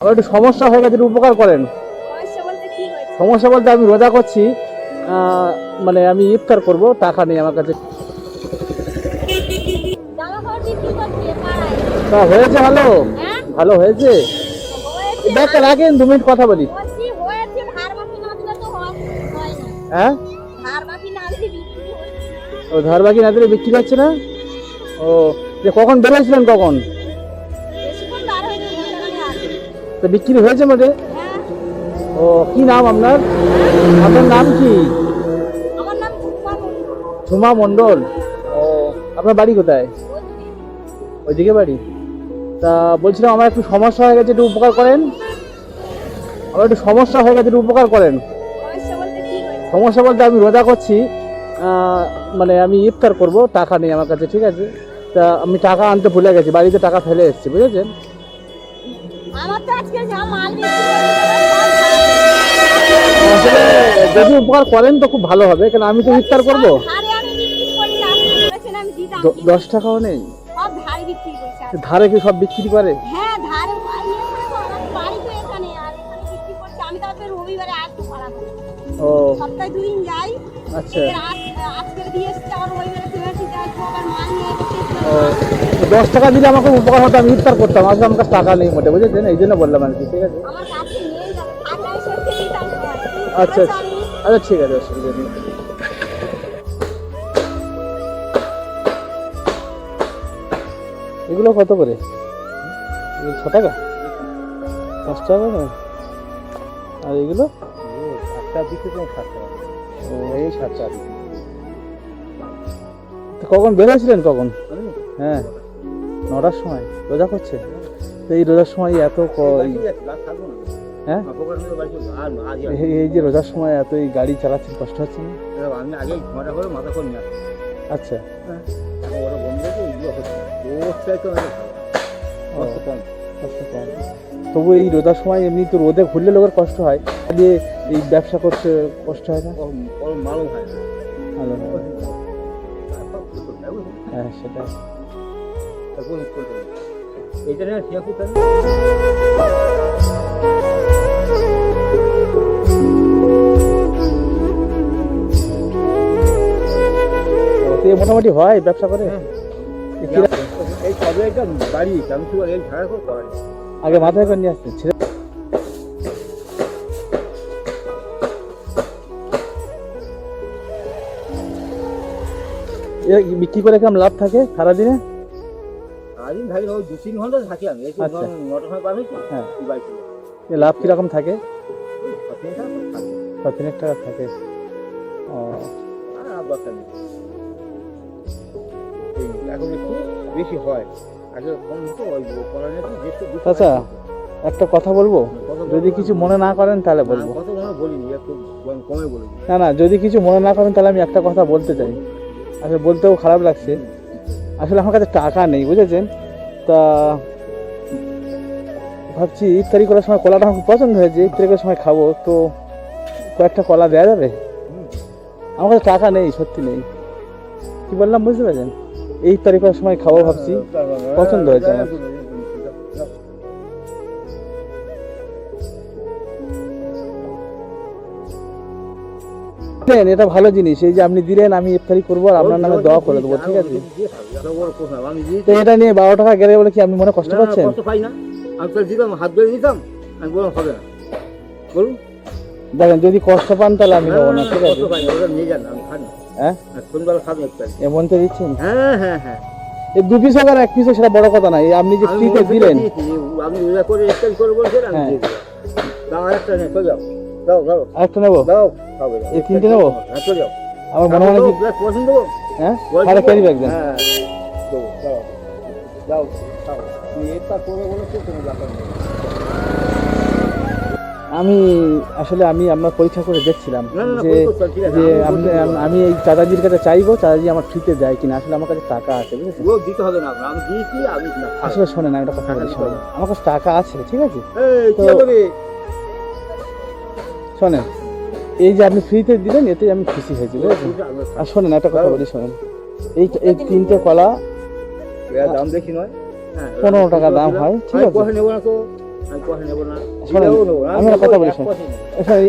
আমার একটু সমস্যা হয়ে গেছে একটু উপকার করেন। সমস্যা বলতে আমি রোজা করছি মানে আমি ইফতার করব টাকা নেই আমার কাছে। তা হয়েছে ভালো হ্যাঁ? ভালো হয়েছে? ব্যাগটা রাখেন দু মিনিট কথা বলি। হয় হয় না। হ্যাঁ? ধার বাকি না দিলে বিক্রি হচ্ছে ও না ও যে কখন বেরোছিলেন কখন তো বিক্রি হয়েছে মোটে হ্যাঁ ও কি নাম আপনার? আপনার নাম কি? ঝুমা মন্ডল মণ্ডল। ও আপনার বাড়ি কোথায়? ওইদিকে বাড়ি? তা বলছিলাম আমার একটু সমস্যা হয়ে গেছে একটু উপকার করেন। আমার একটু সমস্যা হয়ে গেছে একটু উপকার করেন। সমস্যা বলতে আমি রোজা করছি। মানে আমি ইফতার করব টাকা নেই আমার কাছে ঠিক আছে? তা আমি টাকা আনতে ভুলে গেছি বাড়িতে টাকা ফেলে এসেছি বুঝেছেন? যদি উপকার করেন তো খুব ভালো হবে কারণ আমি তো ইফতার করব? দশ টাকাও নেই? ধারে কি সব বিক্রি করে? আমার ও। সপ্তাহে দুদিন যাই। আচ্ছা। আজকে দিয়ে এসছি আবার রবিবারে দিতে দশ টাকা দিলে আমাকে উপকার হতো আমি ইফতার করতাম। আজকে আমার কাছে টাকা নেই মোটে বুঝেছেন? এই জন্য বললাম আর কি ঠিক আছে। আচ্ছা আচ্ছা, আচ্ছা ঠিক আছে অসুবিধা নেই। এগুলো কত করে? ছ টাকা? পাঁচ টাকা না আর এগুলো? একটা দিকে তো ষাট টাকা ও এই সাত টাকা কখন? বেরোছিলেন কখন? হ্যাঁ নটার সময়। রোজা করছে? তো এই রোজার সময় এত হ্যাঁ? এই- এই যে রোজার সময় এত এই গাড়ি চালাচ্ছেন কষ্ট হচ্ছে না? আমি আগে ঘণ্টা করে মাথা করে নিয়ে আচ্ছা ওরা বন্ধ। তবু এই রোজার সময় এমনি তো রোদে ঘুরলে লোকের কষ্ট হয়। দিয়ে এই ব্যবসা করতে কষ্ট হয় হয় না। ভালো হয়। হ্যাঁ সেটাই। এইটা মোটামুটি হয় ব্যবসা করে? হ্যাঁ। এই একটা বাড়ি আমি শুধু এই ছাড়া করে আগে মাথায় করে নিয়ে আসছেন বিক্রি করে কেমন লাভ থাকে সারাদিনে? সারাদিন থাকি ওই দু তিন ঘণ্টা থাকি আমি। আচ্ছা। ধরুন সময় হয়েছে হ্যাঁ। লাভ কীরকম থাকে? ছ টাকা থাকে। তিনেক টাকা থাকে। ও। এখন একটু বেশি হয়। আগে কম ওই আচ্ছা একটা কথা বলব? যদি কিছু মনে না করেন তাহলে বলব। না না যদি কিছু মনে না করেন তাহলে আমি একটা কথা বলতে চাই। আসলে বলতেও খারাপ লাগছে। আসলে আমার কাছে টাকা নেই, বুঝেছেন? তা ভাবছি ইফতারি করার সময় কলাটা আমার পছন্দ হয়েছে, ইফতারি করার সময় খাব, তো কয়েকটা কলা দেওয়া যাবে? আমার কাছে টাকা নেই, সত্যি নেই। কি বললাম, বুঝতে পারছেন? এই ইফতারি করার সময় খাব ভাবছি, পছন্দ হয়েছে আমার। দেন, এটা ভালো জিনিস। এই যে আপনি দিলেন আমি ইফতারি করব আর আপনার নামে দোয়া করে দেবো ঠিক আছে? তো এটা নিয়ে বারো টাকা গেলে বলে কি আপনি মনে কষ্ট পাচ্ছেন? কষ্ট পাই না। আমি তো দিতাম হাত ধরে দিতাম আমি বললাম হবে না। বলুন। দেখেন যদি কষ্ট পান তাহলে আমি নেব না ঠিক আছে? নিয়ে যান আমি হ্যাঁ? সন্ধ্যাবেলা খাবেন এমন তো দিচ্ছেন? হ্যাঁ হ্যাঁ হ্যাঁ। এই দু পিস আর এক পিস সেটা বড় কথা না। আপনি যে ফ্রিতে দিলেন। রোজা করে করে বলছেন আমি। দিয়ে দিলাম। দাও আরেকটা যাও। দাও দাও। নেব? দাও এই তিনটে নেব? হ্যাঁ চলে যাও। আমার মনে হয় কি পছন্দ হ্যাঁ? আরে ক্যারি ব্যাগ দেন। হ্যাঁ দেবো দাও। দাও এটা করে বলো তো কোনো ব্যাপার নেই। আমি আসলে আমি আপনার পরীক্ষা করে দেখছিলাম যে যে আমি এই চাচাজির কাছে চাইব চাচাজি আমার ফ্রিতে দেয় কিনা। আসলে আমার কাছে টাকা আছে বুঝেছেন? দিতে হবে না আপনার, আমি দিয়েছি আমি আসলে শোনেন আমি একটা কথা বলি শোনেন। আমার কাছে টাকা আছে ঠিক আছে? তো-? শোনেন এই যে আপনি ফ্রিতে দিলেন এতে আমি খুশি হয়েছি বুঝেছেন? আর শোনেন একটা কথা বলি শোনেন। এই এই তিনটে কলা দাম বেশি নয়। হ্যাঁ, পনেরো টাকা দাম হয়, ঠিক আছে। আমি কথা বলি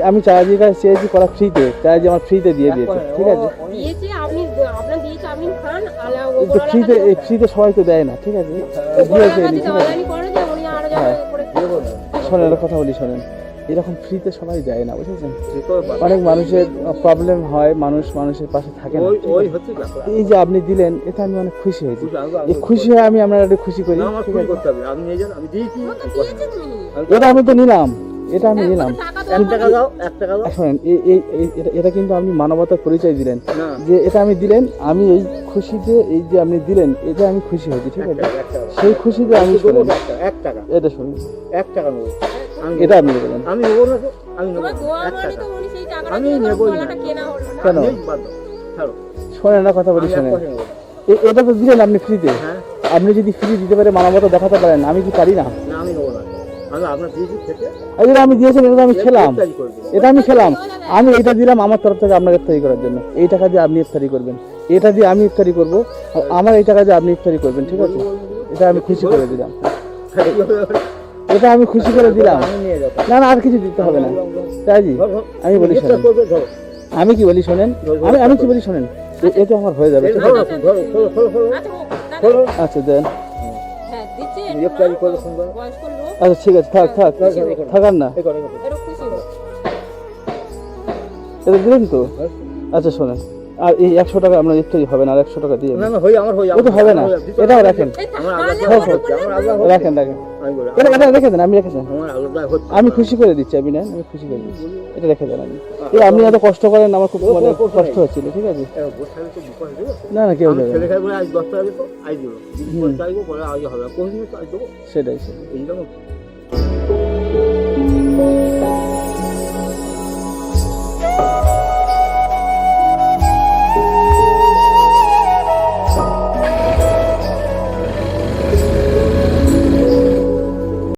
আমি চার্জির কাছে চেয়েছি কলা ফ্রিতে চার্জি আমার ফ্রিতে দিয়ে দিয়েছে ঠিক আছে? ফ্রিতে এই ফ্রিতে সবাই তো দেয় না ঠিক আছে? দিয়েছে হ্যাঁ। শোনেন একটা কথা বলি শোনেন। এরকম ফ্রিতে সবাই দেয় না বুঝেছেন। অনেক মানুষের প্রবলেম হয় মানুষ মানুষের পাশে থাকে না এই যে আপনি দিলেন এতে আমি অনেক খুশি হয়েছি। খুশি, এই খুশি হয়ে আমি আপনার একটু খুশি করি যান আমি তো এটা নিলাম এটা আমি নিলাম। শোনেন এটা- এটা কিন্তু আপনি মানবতার পরিচয় দিলেন। যে এটা আমি দিলেন আমি এই খুশিতে এই যে আপনি দিলেন এটা আমি খুশি হয়েছি ঠিক আছে। সেই খুশিতে আমি আমি এক টাকা, এটা শুনুন। এক টাকা নেব। এটা আপনি দেবেন আমি নেব না আমি নেব মানে টাকা তো উনি সেই টাকাটা আমি কেনা। শোনেন না কথা বলি শোনেন। এটা তো দিলেন আপনি ফ্রিতে হ্যাঁ। আপনি যদি ফ্রি দিতে পারে মানবতা দেখাতে পারেন আমি কি পারি না? না আমি নেব না। আমি দিয়েছেন এটা আমি খেলাম। এটা আমি খেলাম। আমি এটা দিলাম আমার তরফ থেকে আপনাকে ইফতারি করার জন্য। এই টাকা দিয়ে আপনি ইফতারি করবেন। এটা দিয়ে আমি ইফতারি করব। আর আমার এই টাকা দিয়ে আপনি ইফতারি করবেন ঠিক আছে? এটা আমি খুশি করে দিলাম। এটা আমি খুশি করে দিলাম। না না আর কিছু দিতে হবে না। তাইজি। আমি বলি শোনেন। আমি কি বলি শোনেন? আমি আমি কি বলি শোনেন? এটা আমার হয়ে যাবে। আচ্ছা। আচ্ছা দেন। হ্যাঁ আচ্ছা ঠিক আছে থাক থাক। ধরো, ধরো। থাকার না। এটা দিলেন তো? আচ্ছা শোনেন। আর এই একশো টাকা আপনার ইফতারি হবে না আর একশো টাকা দিয়ে না, না, হই, আমার হই, ও তো হবে না। এটাও রাখেন। রাখেন রাখেন। আমি এটা রেখে দেন আমি রেখে দেন। আমি খুশি করে দিচ্ছি আপনি নেন আমি খুশি করে দিচ্ছি। এটা রেখে দেন আমি এই আপনি এত কষ্ট করেন আমার খুব মানে কষ্ট হচ্ছিল ঠিক আছে। না না কেউ আমি দেবে। না। সেটাই সেটাই।